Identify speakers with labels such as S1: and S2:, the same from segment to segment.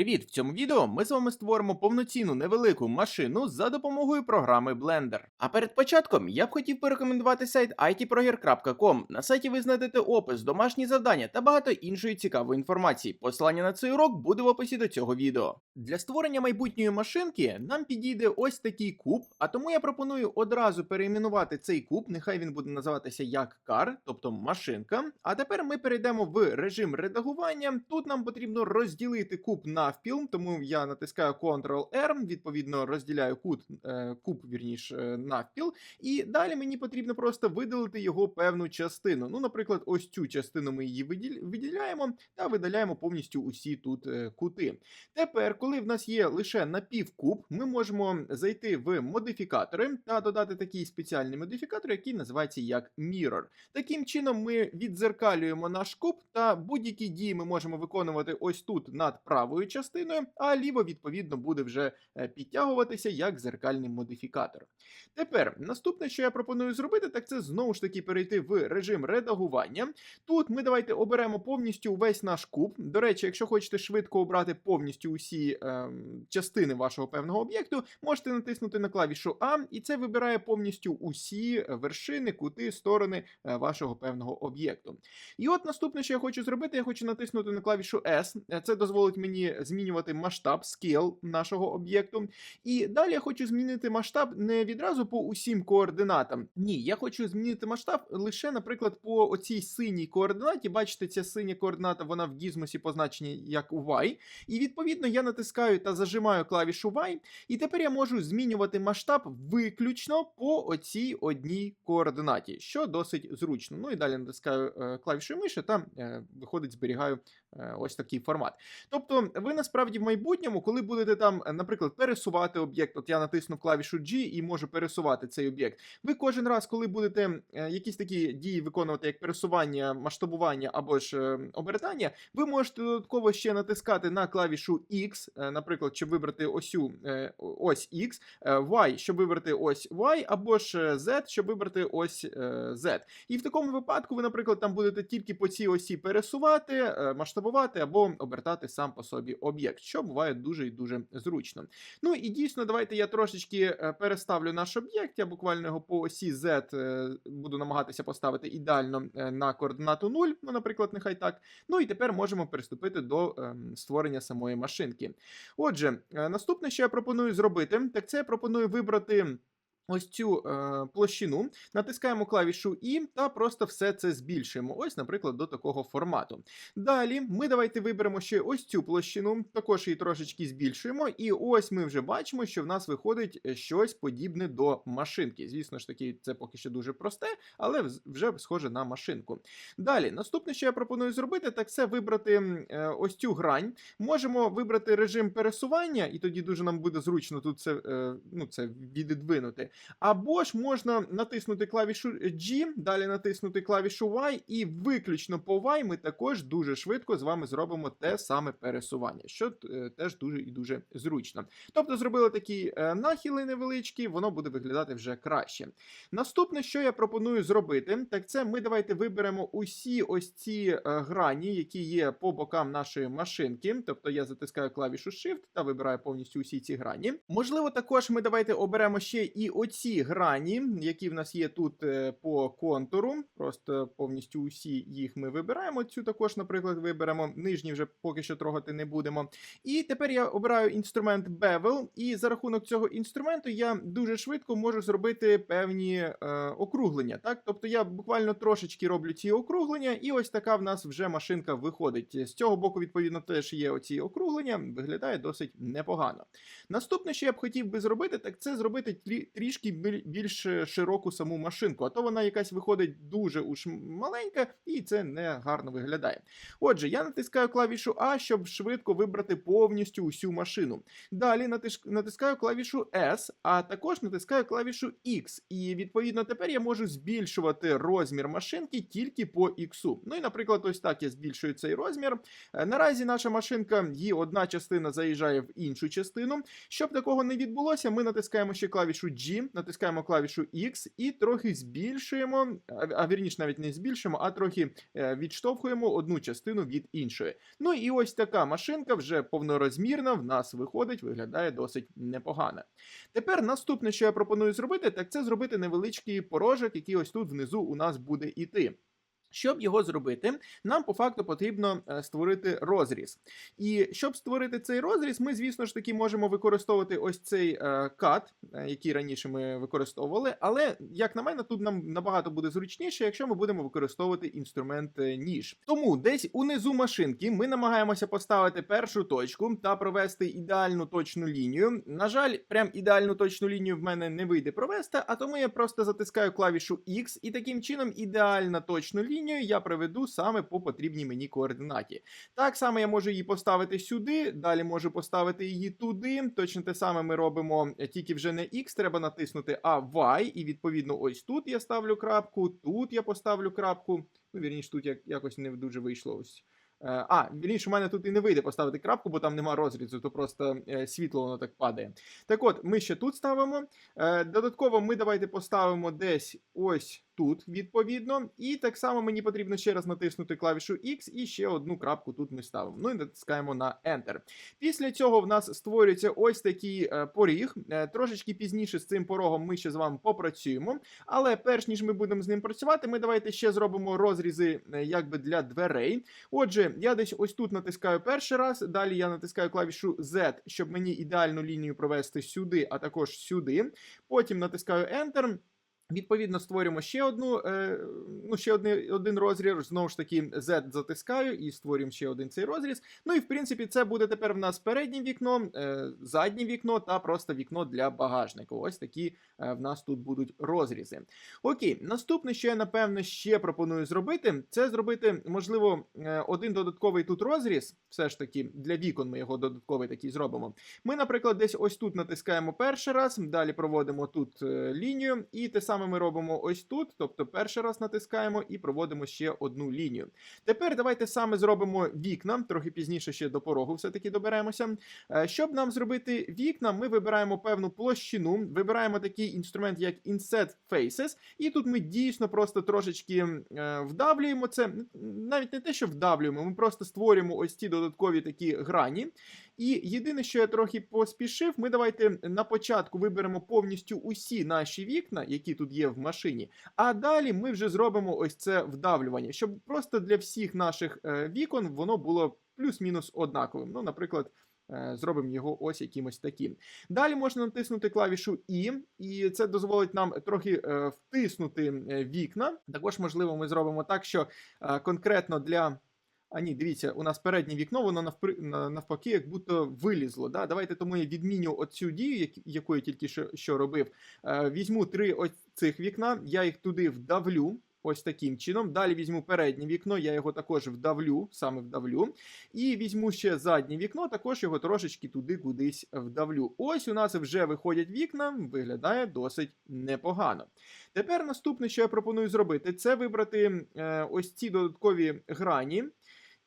S1: Привіт! В цьому відео ми з вами створимо повноцінну невелику машину за допомогою програми Blender. А перед початком я б хотів порекомендувати сайт itproger.com. На сайті ви знайдете опис, домашні завдання та багато іншої цікавої інформації. Посилання на цей урок буде в описі до цього відео. Для створення майбутньої машинки нам підійде ось такий куб, а тому я пропоную одразу перейменувати цей куб. Нехай він буде називатися як кар, тобто машинка. А тепер ми перейдемо в режим редагування. Тут нам потрібно розділити куб навпіл, тому я натискаю Ctrl-R, відповідно розділяю кут, е, куб вірніш, е, навпіл. І далі мені потрібно просто видалити його певну частину. Ну, наприклад, ось цю частину ми її виділяємо та видаляємо повністю усі тут е, кути. Тепер, коли в нас є лише напівкуб, ми можемо зайти в модифікатори та додати такий спеціальний модифікатор, який називається як Mirror. Таким чином, ми відзеркалюємо наш куб, та будь-які дії ми можемо виконувати ось тут над правою частиною, а ліво, відповідно, буде вже е, підтягуватися як зеркальний модифікатор. Тепер наступне, що я пропоную зробити, так це знову ж таки перейти в режим редагування. Тут ми давайте оберемо повністю весь наш куб. До речі, якщо хочете швидко обрати повністю усі ем, частини вашого певного об'єкту, можете натиснути на клавішу А, і це вибирає повністю усі вершини, кути, сторони е, вашого певного об'єкту. І от наступне, що я хочу зробити, я хочу натиснути на клавішу S. Е, Це дозволить мені змінювати масштаб, скейл нашого об'єкту. І далі я хочу змінити масштаб не відразу по усім координатам. Ні, я хочу змінити масштаб лише, наприклад, по оцій синій координаті. Бачите, ця синя координата вона в гізмосі позначена як Y. І відповідно я натискаю та зажимаю клавішу Y. І тепер я можу змінювати масштаб виключно по оцій одній координаті, що досить зручно. Ну і далі натискаю е, клавішу миші та е, виходить, зберігаю ось такий формат. Тобто, ви насправді в майбутньому, коли будете там, е, наприклад, пересувати об'єкт, от я натиснув клавішу G і можу пересувати цей об'єкт. Ви кожен раз, коли будете е, якісь такі дії виконувати, як пересування, масштабування або ж е, обертання, ви можете додатково ще натискати на клавішу X, е, наприклад, щоб вибрати осю е, ось X, е, Y, щоб вибрати ось Y, або ж е, Z, щоб вибрати ось е, Z. І в такому випадку ви, наприклад, там будете тільки по цій осі пересувати, е, масштабувати або обертати сам по собі об'єкт, що буває дуже і дуже зручно. Ну і дійсно, давайте я трошечки е, переставлю наш об'єкт. Я буквально його по осі Z е, буду намагатися поставити ідеально е, на координату 0, ну, наприклад, нехай так. Ну і тепер можемо приступити до ем, створення самої машинки. Отже, наступне, що я пропоную зробити, так це я пропоную вибрати. Ось цю е, площину натискаємо клавішу І та просто все це збільшуємо. Ось, наприклад, до такого формату. Далі ми давайте виберемо ще ось цю площину, також її трошечки збільшуємо. І ось ми вже бачимо, що в нас виходить е, щось подібне до машинки. Звісно ж таки, це поки що дуже просте, але вже схоже на машинку. Далі, наступне, що я пропоную зробити, так це вибрати е, ось цю грань. Можемо вибрати режим пересування, і тоді дуже нам буде зручно тут це, е, ну, це віддвинути. Або ж можна натиснути клавішу G, далі натиснути клавішу Y, і виключно по Y ми також дуже швидко з вами зробимо те саме пересування, що е, теж дуже і дуже зручно. Тобто зробили такі е, нахили невеличкі, воно буде виглядати вже краще. Наступне, що я пропоную зробити, так це ми давайте виберемо усі ось ці е, грані, які є по бокам нашої машинки. Тобто я затискаю клавішу Shift та вибираю повністю усі ці грані. Можливо, також ми давайте оберемо ще і оці грані, які в нас є тут е, по. Просто повністю усі їх ми вибираємо. Цю також, наприклад, виберемо. Нижні вже поки що трогати не будемо. І тепер я обираю інструмент Bevel, і за рахунок цього інструменту я дуже швидко можу зробити певні е, округлення. Так, тобто я буквально трошечки роблю ці округлення, і ось така в нас вже машинка виходить. З цього боку, відповідно, теж є оці округлення, виглядає досить непогано. Наступне, що я б хотів би зробити, так це зробити трішки більш широку саму машинку, а то вона якась виходить дуже уж маленька, і це не гарно виглядає. Отже, я натискаю клавішу А, щоб швидко вибрати повністю усю машину. Далі натискаю клавішу S, а також натискаю клавішу X. І відповідно тепер я можу збільшувати розмір машинки тільки по X. Ну і, наприклад, ось так я збільшую цей розмір. Е, Наразі наша машинка, її одна частина заїжджає в іншу частину. Щоб такого не відбулося, ми натискаємо ще клавішу G, натискаємо клавішу X і трохи збільшуємо, а, а вірніше навіть не збільшимо, а трохи е, відштовхуємо одну частину від іншої. Ну і ось така машинка вже повнорозмірна, в нас виходить, виглядає досить непогано. Тепер наступне, що я пропоную зробити, так це зробити невеличкий порожок, який ось тут внизу у нас буде іти. Щоб його зробити, нам по факту потрібно е, створити розріз. І щоб створити цей розріз, ми, звісно ж таки, можемо використовувати ось цей е, кат, е, який раніше ми використовували. Але, як на мене, тут нам набагато буде зручніше, якщо ми будемо використовувати інструмент ніж. Тому десь унизу машинки ми намагаємося поставити першу точку та провести ідеальну точну лінію. На жаль, прям ідеальну точну лінію в мене не вийде провести, а тому я просто затискаю клавішу X, і таким чином ідеальна точну лінію я проведу саме по потрібній мені координаті. Так само я можу її поставити сюди, далі можу поставити її туди. Точно те саме ми робимо, е, тільки вже не X, треба натиснути, а Y, і відповідно ось тут я ставлю крапку, тут я поставлю крапку. Ну, вірніше, тут як, якось не дуже вийшло ось. Е, А, вірніше, у мене тут і не вийде поставити крапку, бо там нема розрізу, то просто е, світло воно так падає. Так от, ми ще тут ставимо. Додатково ми давайте поставимо десь ось тут, відповідно. І так само мені потрібно ще раз натиснути клавішу X і ще одну крапку тут ми ставимо. Ну і натискаємо на Enter. Після цього в нас створюється ось такий е, поріг. Е, Трошечки пізніше з цим порогом ми ще з вами попрацюємо. Але перш ніж ми будемо з ним працювати, ми давайте ще зробимо розрізи е, якби для дверей. Отже, я десь ось тут натискаю перший раз, далі я натискаю клавішу Z, щоб мені ідеальну лінію провести сюди, а також сюди. Потім натискаю Enter. Відповідно, створюємо ще одну, е, ну, ще один, один розріз. Знову ж таки, Z затискаю і створюємо ще один цей розріз. Ну і в принципі, це буде тепер в нас переднє вікно, е, заднє вікно та просто вікно для багажнику. Ось такі е, в нас тут будуть розрізи. Окей, наступне, що я напевно ще пропоную зробити, це зробити, можливо, один додатковий тут розріз. Все ж таки, для вікон ми його додатковий такий зробимо. Ми, наприклад, десь ось тут натискаємо перший раз, далі проводимо тут лінію, і те саме ми робимо ось тут. Тобто перший раз натискаємо і проводимо ще одну лінію. Тепер давайте саме зробимо вікна, трохи пізніше ще до порогу все-таки доберемося. Е, Щоб нам зробити вікна, ми вибираємо певну площину, вибираємо такий інструмент, як Inset Faces, і тут ми дійсно просто трошечки е, вдавлюємо це. Навіть не те, що вдавлюємо, ми просто створюємо ось ці додаткові такі грані. І єдине, що я трохи поспішив, ми давайте на початку виберемо повністю усі наші вікна, які тут є в машині. А далі ми вже зробимо ось це вдавлювання, щоб просто для всіх наших е, вікон воно було плюс-мінус однаковим. Ну, наприклад. е, Зробимо його ось якимось таким. Далі можна натиснути клавішу І, і це дозволить нам трохи е, втиснути вікна. Також, можливо, ми зробимо так, що конкретно для а ні, дивіться, у нас переднє вікно, воно навпри, навпаки, як будто вилізло. Да? Давайте тому я відміню оцю дію, яку я тільки що, що робив. Е, візьму три ось цих вікна, я їх туди вдавлю. Ось таким чином. Далі візьму переднє вікно, я його також вдавлю, саме вдавлю. І візьму ще заднє вікно, також його трошечки туди кудись вдавлю. Ось у нас вже виходять вікна, виглядає досить непогано. Тепер наступне, що я пропоную зробити, це вибрати е, ось ці додаткові грані.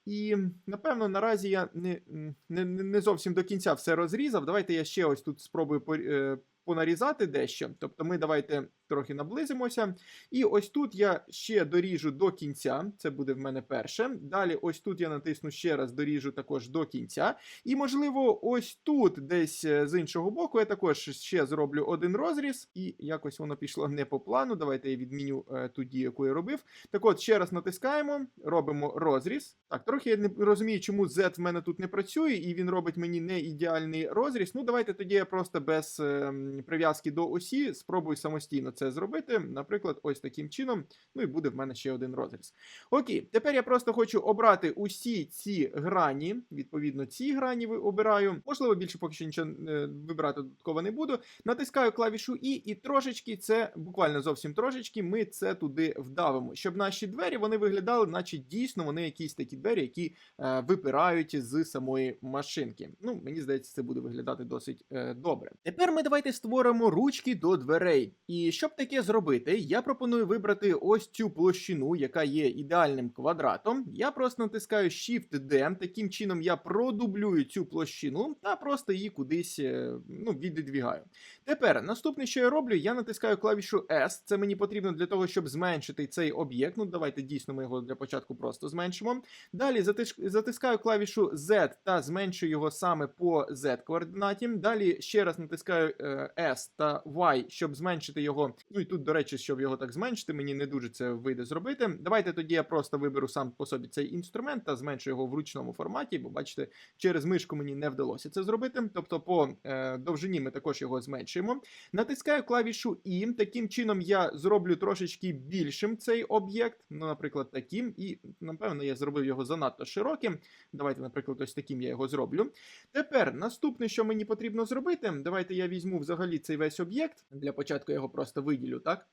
S1: І напевно наразі я не, не, не зовсім до кінця все розрізав. Давайте я ще ось тут спробую е, понарізати дещо. Тобто ми давайте трохи наблизимося. І ось тут я ще доріжу до кінця. Це буде в мене перше. Далі, ось тут я натисну ще раз, доріжу також до кінця. І, можливо, ось тут, десь е, з іншого боку, я також ще зроблю один розріз, і якось воно пішло не по плану. Давайте я відміню е, ту дію, яку я робив. Так от, ще раз натискаємо, робимо розріз. Так, трохи я не розумію, чому Z в мене тут не працює, і він робить мені не ідеальний розріз. Ну, давайте тоді я просто без е, прив'язки до осі спробую самостійно це зробити. Наприклад, ось таким чином. Ну і буде в мене ще один розріз. Окей, тепер я просто хочу обрати усі ці грані. Відповідно, ці грані обираю. Можливо, більше поки що нічого е, вибирати додатково не буду. Натискаю клавішу І, і трошечки це, буквально зовсім трошечки, ми це туди вдавимо, щоб наші двері вони виглядали, наче дійсно вони якісь такі двері, які е, випирають з самої машинки. Ну, мені здається, це буде виглядати досить е, добре. Тепер ми давайте створимо ручки до дверей. І що щоб таке зробити, я пропоную вибрати ось цю площину, яка є ідеальним квадратом. Я просто натискаю Shift-D, таким чином я продублюю цю площину та просто її кудись е, ну, віддвігаю. Тепер наступне, що я роблю, я натискаю клавішу S. Це мені потрібно для того, щоб зменшити цей об'єкт. Ну, давайте дійсно ми його для початку просто зменшимо. Далі затискаю клавішу Z та зменшую його саме по Z-координаті. Далі ще раз натискаю е, S та Y, щоб зменшити його. Ну і тут, до речі, щоб його так зменшити, мені не дуже це вийде зробити. Давайте тоді я просто виберу сам по собі цей інструмент та зменшу його в ручному форматі, бо бачите, через мишку мені не вдалося це зробити. Тобто, по е, довжині ми також його зменшуємо. Натискаю клавішу І. Таким чином я зроблю трошечки більшим цей об'єкт. Ну, наприклад, таким. І, напевно, я зробив його занадто широким. Давайте, наприклад, ось таким я його зроблю. Тепер наступне, що мені потрібно зробити, давайте я візьму взагалі цей весь об'єкт. Для початку я його просто виділю, так?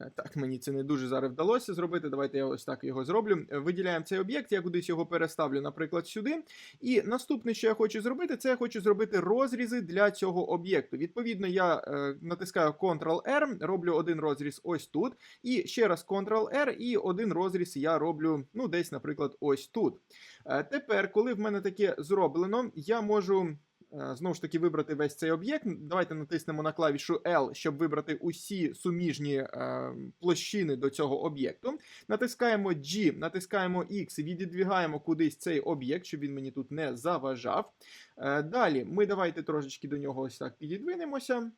S1: Е, Так, мені це не дуже зараз вдалося зробити. Давайте я ось так його зроблю. Е, Виділяємо цей об'єкт, я кудись його переставлю, наприклад, сюди. І наступне, що я хочу зробити, це я хочу зробити розрізи для цього об'єкту. Відповідно, я е, натискаю Ctrl-R, роблю один розріз ось тут. І ще раз Ctrl-R, і один розріз я роблю, ну, десь, наприклад, ось тут. Е, тепер, коли в мене таке зроблено, я можу. Е, Знову ж таки, вибрати весь цей об'єкт. Давайте натиснемо на клавішу L, щоб вибрати усі суміжні е, площини до цього об'єкту. Натискаємо G, натискаємо X, віддвігаємо кудись цей об'єкт, щоб він мені тут не заважав. Е, далі ми давайте трошечки до нього ось так підідвинемося.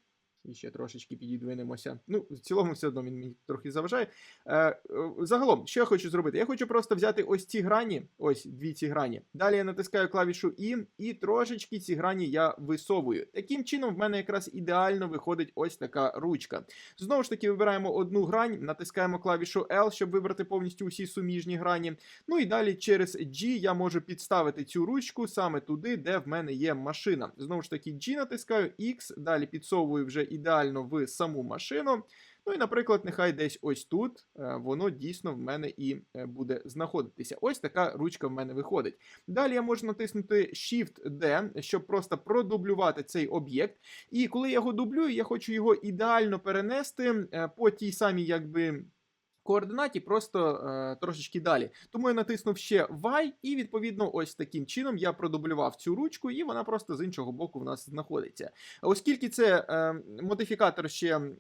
S1: І ще трошечки підідвинемося. Ну, в цілому, все одно він мені трохи заважає. Е, е, загалом, що я хочу зробити? Я хочу просто взяти ось ці грані, ось дві ці грані. Далі я натискаю клавішу І, і трошечки ці грані я висовую. Таким чином, в мене якраз ідеально виходить ось така ручка. Знову ж таки, вибираємо одну грань, натискаємо клавішу L, щоб вибрати повністю усі суміжні грані. Ну і далі через G я можу підставити цю ручку саме туди, де в мене є машина. Знову ж таки, G натискаю, X, далі підсовую вже ідеально в саму машину. Ну і, наприклад, нехай десь ось тут е, воно дійсно в мене і е, буде знаходитися. Ось така ручка в мене виходить. Далі я можу натиснути Shift-D, щоб просто продублювати цей об'єкт. І коли я його дублюю, я хочу його ідеально перенести е, по тій самій, якби. Координаті просто е, трошечки далі. Тому я натиснув ще Y, і відповідно, ось таким чином я продублював цю ручку, і вона просто з іншого боку в нас знаходиться. Оскільки це е, модифікатор ще е,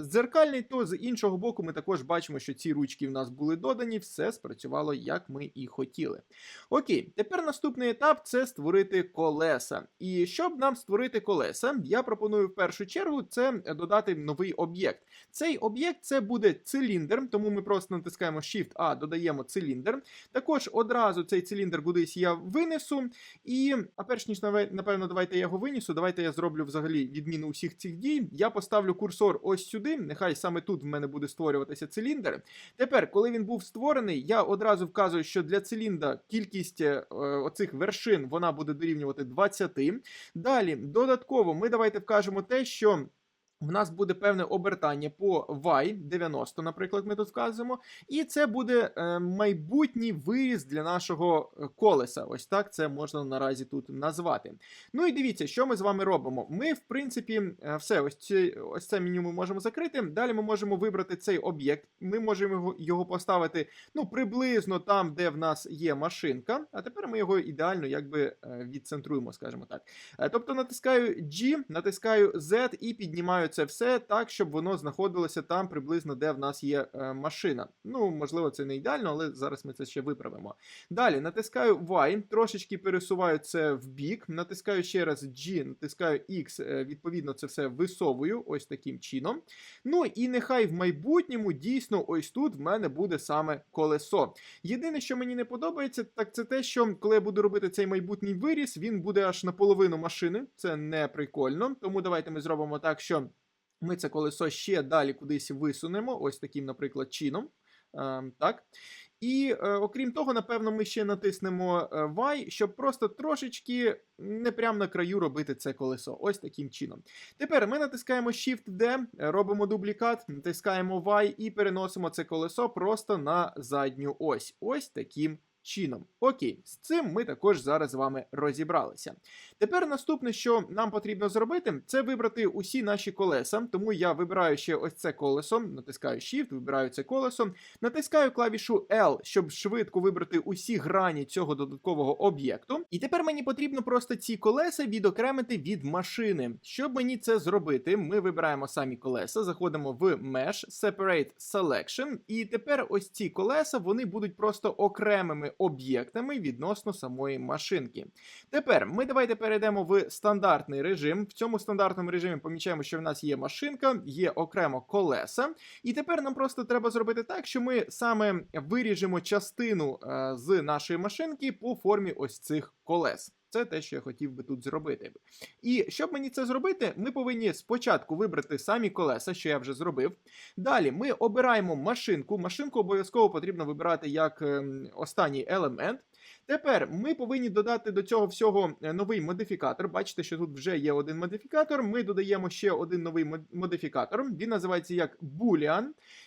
S1: дзеркальний, то з іншого боку ми також бачимо, що ці ручки в нас були додані, все спрацювало як ми і хотіли. Окей, тепер наступний етап це створити колеса. І щоб нам створити колеса, я пропоную в першу чергу це додати новий об'єкт. Цей об'єкт це буде циліндр, тому ми просто натискаємо Shift-A, додаємо циліндр. Також одразу цей циліндр кудись я винесу. І, а перш ніж напевно, давайте я його винесу, давайте я зроблю взагалі відміну усіх цих дій. Я поставлю курсор ось сюди. Нехай саме тут в мене буде створюватися циліндр. Тепер, коли він був створений, я одразу вказую, що для циліндра кількість е, оцих вершин вона буде дорівнювати 20. Далі, додатково, ми давайте вкажемо те, що. В нас буде певне обертання по Y 90, наприклад, ми тут вказуємо. І це буде е, майбутній виріз для нашого е, колеса. Ось так це можна наразі тут назвати. Ну і дивіться, що ми з вами робимо. Ми, в принципі, е, все, ось, ці, ось це меню ми можемо закрити. Далі ми можемо вибрати цей об'єкт. Ми можемо його, поставити ну, приблизно там, де в нас є машинка. А тепер ми його ідеально якби відцентруємо, скажімо так. Тобто натискаю G, натискаю Z і піднімаю це все так, щоб воно знаходилося там приблизно, де в нас є е, машина. Ну, можливо, це не ідеально, але зараз ми це ще виправимо. Далі натискаю Y, трошечки пересуваю це в бік, натискаю ще раз G, натискаю X, е, відповідно, це все висовую ось таким чином. Ну і нехай в майбутньому дійсно ось тут в мене буде саме колесо. Єдине, що мені не подобається, так це те, що коли я буду робити цей майбутній виріс, він буде аж наполовину машини. Це не прикольно. Тому давайте ми зробимо так, що ми це колесо ще далі кудись висунемо, ось таким, наприклад, чином. Ем, так. І е, окрім того, напевно, ми ще натиснемо е, Y, щоб просто трошечки не прямо на краю робити це колесо. Ось таким чином. Тепер ми натискаємо Shift-D, е, робимо дублікат, натискаємо Y і переносимо це колесо просто на задню ось. Ось таким чином. Окей, з цим ми також зараз з вами розібралися. Тепер наступне, що нам потрібно зробити, це вибрати усі наші колеса. Тому я вибираю ще ось це колесо, натискаю Shift, вибираю це колесо, натискаю клавішу L, щоб швидко вибрати усі грані цього додаткового об'єкту. І тепер мені потрібно просто ці колеса відокремити від машини. Щоб мені це зробити, ми вибираємо самі колеса, заходимо в Mesh, Separate Selection, і тепер ось ці колеса вони будуть просто окремими об'єктами відносно самої машинки. Тепер ми давайте перейдемо в стандартний режим. В цьому стандартному режимі помічаємо, що в нас є машинка, є окремо колеса. І тепер нам просто треба зробити так, що ми саме виріжемо частину е, з нашої машинки по формі ось цих колес. Це те, що я хотів би тут зробити. І щоб мені це зробити, ми повинні спочатку вибрати самі колеса, що я вже зробив. Далі ми обираємо машинку. Машинку обов'язково потрібно вибирати як ем, останній елемент. Тепер ми повинні додати до цього всього е, новий модифікатор. Бачите, що тут вже є один модифікатор. Ми додаємо ще один новий модифікатор. Він називається як Boolean.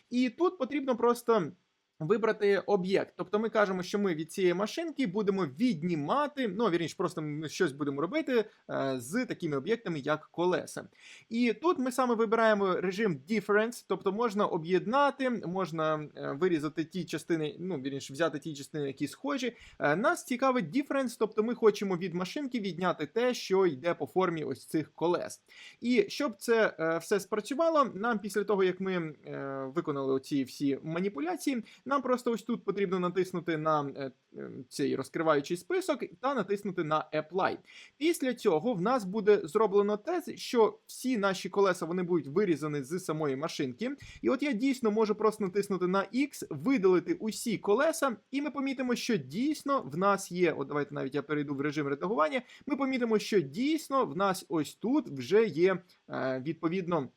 S1: І тут потрібно просто. Вибрати об'єкт, тобто ми кажемо, що ми від цієї машинки будемо віднімати, ну вірніше, просто ми щось будемо робити е, з такими об'єктами, як колеса. І тут ми саме вибираємо режим difference, тобто можна об'єднати, можна е, вирізати ті частини, ну вірніше, взяти ті частини, які схожі. Е, нас цікавить difference, тобто ми хочемо від машинки відняти те, що йде по формі ось цих колес. І щоб це все спрацювало, нам після того, як ми виконали оці всі маніпуляції, нам просто ось тут потрібно натиснути на е, е, цей розкриваючий список та натиснути на Apply. Після цього в нас буде зроблено те, що всі наші колеса вони будуть вирізані з самої машинки. І от я дійсно можу просто натиснути на X, видалити усі колеса, і ми помітимо, що дійсно в нас є. От давайте навіть я перейду в режим редагування. Ми помітимо, що дійсно в нас ось тут вже є е, відповідно.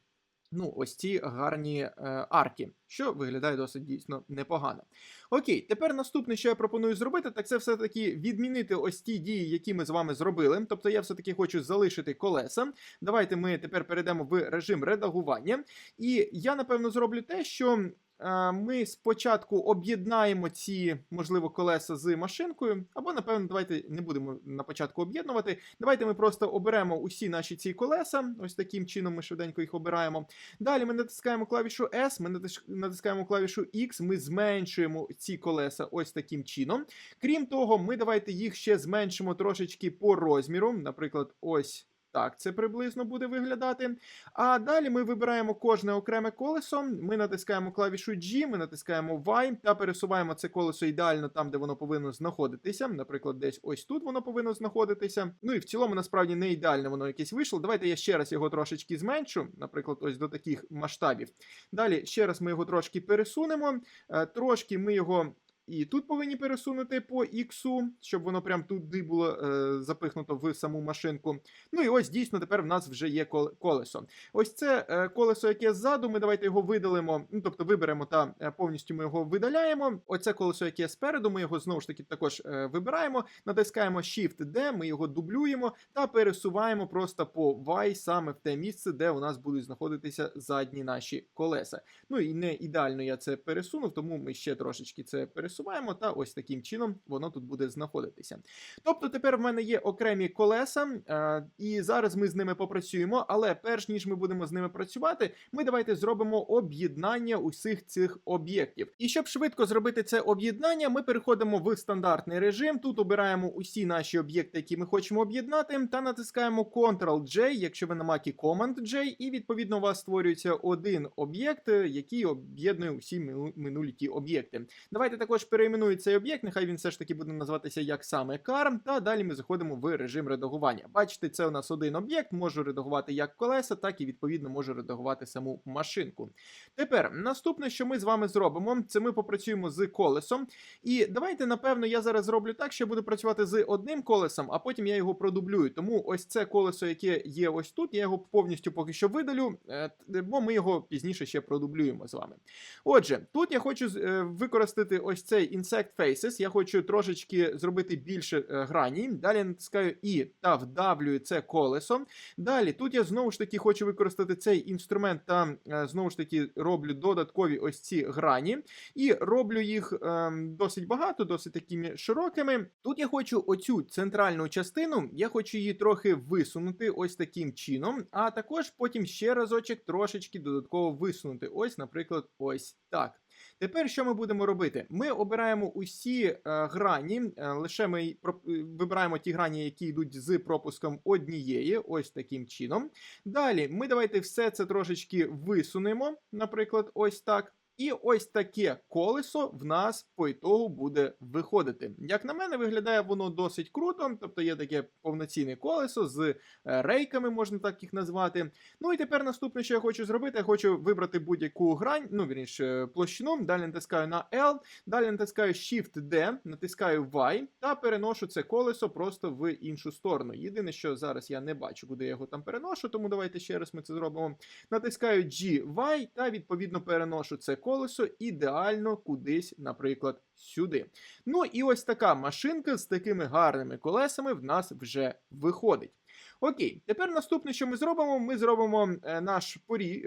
S1: Ну, ось ці гарні е, арки, що виглядає досить дійсно непогано. Окей, тепер наступне, що я пропоную зробити, так це все-таки відмінити ось ті дії, які ми з вами зробили. Тобто я все-таки хочу залишити колеса. Давайте ми тепер перейдемо в режим редагування. І я напевно зроблю те, що. Е, Ми спочатку об'єднаємо ці, можливо, колеса з машинкою, або, напевно, давайте не будемо на початку об'єднувати. Давайте ми просто оберемо усі наші ці колеса. Ось таким чином ми швиденько їх обираємо. Далі ми натискаємо клавішу S, ми натискаємо клавішу X, ми зменшуємо ці колеса ось таким чином. Крім того, ми давайте їх ще зменшимо трошечки по розміру. Наприклад, ось. Так, це приблизно буде виглядати. А далі ми вибираємо кожне окреме колесо. Ми натискаємо клавішу G, ми натискаємо Y та пересуваємо це колесо ідеально там, де воно повинно знаходитися. Наприклад, десь ось тут воно повинно знаходитися. Ну і в цілому, насправді, не ідеально воно якесь вийшло. Давайте я ще раз його трошечки зменшу, наприклад, ось до таких масштабів. Далі ще раз ми його трошки пересунемо. Е, Трошки ми його. І тут повинні пересунути по іксу, щоб воно прям туди було е, запихнуто в саму машинку. Ну і ось дійсно тепер в нас вже є кол- колесо. Ось це е, колесо, яке ззаду. Ми давайте його видалимо. Ну тобто виберемо та е, повністю ми його видаляємо. Оце колесо, яке спереду, ми його знову ж таки також е, вибираємо. Натискаємо Shift-D, ми його дублюємо та пересуваємо просто по Y саме в те місце, де у нас будуть знаходитися задні наші колеса. Ну і не ідеально я це пересунув, тому ми ще трошечки це пересуваємо, та ось таким чином воно тут буде знаходитися. Тобто тепер в мене є окремі колеса, е, і зараз ми з ними попрацюємо. Але перш ніж ми будемо з ними працювати, ми давайте зробимо об'єднання усіх цих об'єктів. І щоб швидко зробити це об'єднання, ми переходимо в стандартний режим. Тут обираємо усі наші об'єкти, які ми хочемо об'єднати, та натискаємо Ctrl-J, якщо ви на Mac Command-J, і відповідно у вас створюється один об'єкт, е, який об'єднує усі минулі ті об'єкти. Давайте також перейменую цей об'єкт, нехай він все ж таки буде називатися як саме car, та далі ми заходимо в режим редагування. Бачите, це у нас один об'єкт, можу редагувати як колеса, так і відповідно можу редагувати саму машинку. Тепер наступне, що ми з вами зробимо, це ми попрацюємо з колесом. І давайте, напевно, я зараз зроблю так, що я буду працювати з одним колесом, а потім я його продублюю. Тому ось це колесо, яке є ось тут, я його повністю поки що видалю, е, бо ми його пізніше ще продублюємо з вами. Отже, тут я хочу е, використати ось цей Insect Faces. Я хочу трошечки зробити більше е, грані. Далі натискаю І та вдавлюю це колесо. Далі тут я знову ж таки хочу використати цей інструмент та е, знову ж таки роблю додаткові ось ці грані. І роблю їх ем, досить багато, досить такими широкими. Тут я хочу оцю центральну частину, я хочу її трохи висунути ось таким чином, а також потім ще разочок трошечки додатково висунути. Ось, наприклад, ось так. Тепер що ми будемо робити? Ми обираємо усі е, грані, е, лише ми й про- е, вибираємо ті грані, які йдуть з пропуском однієї, ось таким чином. Далі ми давайте все це трошечки висунемо, наприклад, ось так. І ось таке колесо в нас по ітогу буде виходити. Як на мене, виглядає воно досить круто, тобто є таке повноцінне колесо з е, рейками, можна так їх назвати. Ну і тепер наступне, що я хочу зробити, я хочу вибрати будь-яку грань, ну вірніше, площину. Далі натискаю на L, далі натискаю Shift-D, натискаю Y та переношу це колесо просто в іншу сторону. Єдине, що зараз я не бачу, куди я його там переношу, тому давайте ще раз ми це зробимо. Натискаю G, Y та відповідно переношу це колесо ідеально кудись, наприклад, сюди. Ну і ось така машинка з такими гарними колесами в нас вже виходить. Окей, тепер наступне, що ми зробимо, ми зробимо е, наш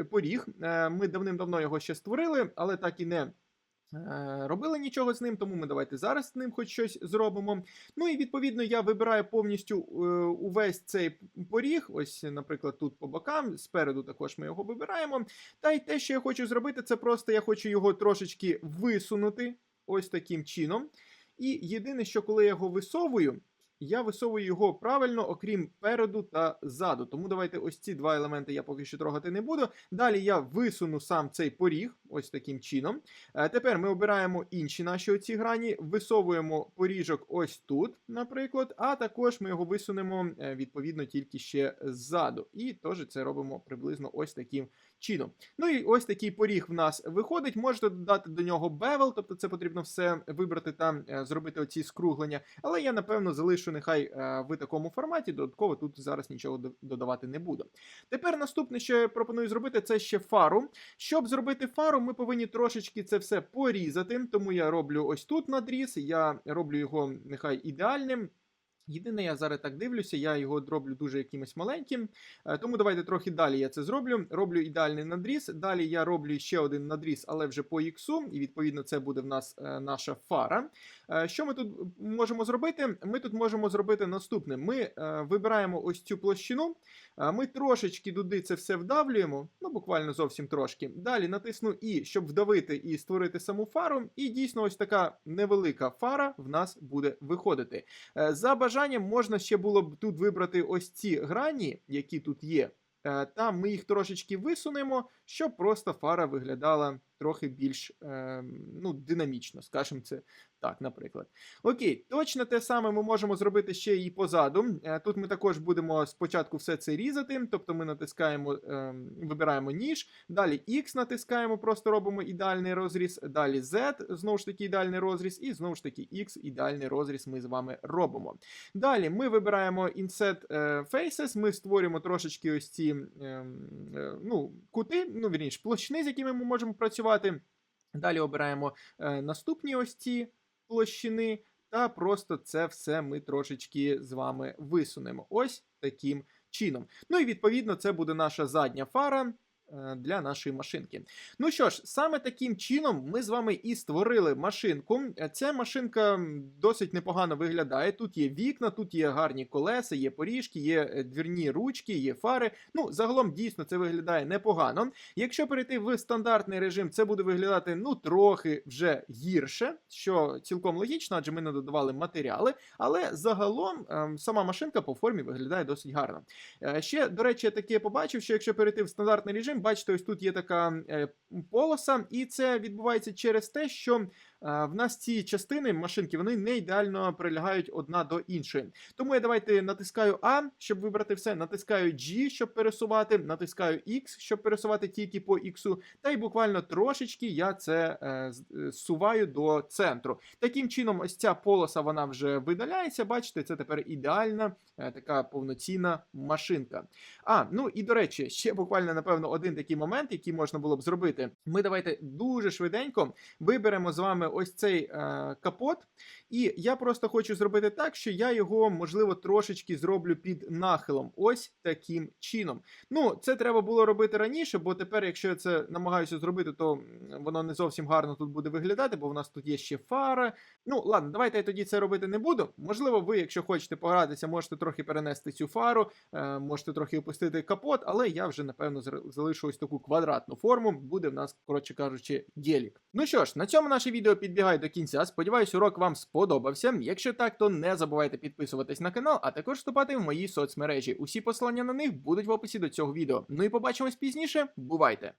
S1: поріг. Е, ми давним-давно його ще створили, але так і не. Е, Робили нічого з ним, тому ми давайте зараз з ним хоч щось зробимо. Ну і відповідно я вибираю повністю е, увесь цей поріг. Ось, наприклад, тут по бокам, спереду також ми його вибираємо. Та й те, що я хочу зробити, це просто я хочу його трошечки висунути ось таким чином. І єдине, що коли я його висовую, я висовую його правильно, окрім переду та ззаду. Тому давайте ось ці два елементи я поки що трогати не буду. Далі я висуну сам цей поріг, ось таким чином. Е, Тепер ми обираємо інші наші оці грані, висовуємо поріжок ось тут, наприклад, а також ми його висунемо е, відповідно тільки ще ззаду. І теж це робимо приблизно ось таким чином. Ну і ось такий поріг в нас виходить. Можете додати до нього бевел, тобто це потрібно все вибрати там, е, зробити оці скруглення. Але я напевно залишу нехай в такому форматі. Додатково тут зараз нічого додавати не буду. Тепер наступне, що я пропоную зробити, це ще фару. Щоб зробити фару, ми повинні трошечки це все порізати. Тому я роблю ось тут надріз, я роблю його нехай ідеальним. Єдине, я зараз так дивлюся, я його роблю дуже якимось маленьким. Е, Тому давайте трохи далі я це зроблю. Роблю ідеальний надріз. Далі я роблю ще один надріз, але вже по іксу, і відповідно це буде в нас е, наша фара. Е, Що ми тут можемо зробити? Ми тут можемо зробити наступне: ми вибираємо ось цю площину, ми трошечки туди це все вдавлюємо, ну буквально зовсім трошки. Далі натисну І, щоб вдавити і створити саму фару. І дійсно, ось така невелика фара в нас буде виходити. За бажанням можна ще було б тут вибрати ось ці грані, які тут є. Там Та ми їх трошечки висунемо, щоб просто фара виглядала трохи більш е, ну, динамічно, скажімо це так, наприклад. Окей, точно те саме ми можемо зробити ще і позаду. Е, Тут ми також будемо спочатку все це різати, тобто ми натискаємо, е, вибираємо ніж, далі X натискаємо, просто робимо ідеальний розріз, далі Z, знову ж таки ідеальний розріз, і знову ж таки X, ідеальний розріз ми з вами робимо. Далі ми вибираємо Inset е, Faces, ми створюємо трошечки ось ці ем, е, ну, кути, ну, вірніше, площини, з якими ми можемо працювати. Далі обираємо е, наступні ось ці площини, та просто це все ми трошечки з вами висунемо. Ось таким чином. Ну і відповідно, це буде наша задня фара. Е, Для нашої машинки. Ну що ж, саме таким чином ми з вами і створили машинку. Е, Ця машинка досить непогано виглядає. Тут є вікна, тут є гарні колеса, є поріжки, є е, двірні ручки, є фари. Ну, загалом дійсно це виглядає непогано. Якщо перейти в стандартний режим, це буде виглядати ну трохи вже гірше, що цілком логічно, адже ми не додавали матеріали. Але загалом сама машинка по формі виглядає досить гарно. Ще, до речі, я таке побачив, що якщо перейти в стандартний режим, бачите, ось тут є така е, полоса, і це відбувається через те, що в нас ці частини машинки вони не ідеально прилягають одна до іншої. Тому я давайте натискаю А, щоб вибрати все, натискаю G, щоб пересувати, натискаю X, щоб пересувати тільки по X, та й буквально трошечки я це е, е, зсуваю до центру. Таким чином, ось ця полоса вона вже видаляється. Бачите, це тепер ідеальна е, така повноцінна машинка. А, ну і до речі, ще буквально, напевно, один такий момент, який можна було б зробити. Ми давайте дуже швиденько виберемо з вами ось цей е, капот, і я просто хочу зробити так, що я його, можливо, трошечки зроблю під нахилом. Ось таким чином. Ну, це треба було робити раніше, бо тепер, якщо я це намагаюся зробити, то воно не зовсім гарно тут буде виглядати, бо в нас тут є ще фара. Ну, ладно, давайте я тоді це робити не буду. Можливо, ви, якщо хочете погратися, можете трохи перенести цю фару, е, можете трохи опустити капот, але я вже, напевно, залишу ось таку квадратну форму. Буде в нас, коротше кажучи, гелік. Ну що ж, на цьому наше відео підбігає до кінця. Сподіваюсь, урок вам сподобався. Якщо так, то не забувайте підписуватись на канал, а також вступати в мої соцмережі. Усі посилання на них будуть в описі до цього відео. Ну і побачимось пізніше. Бувайте!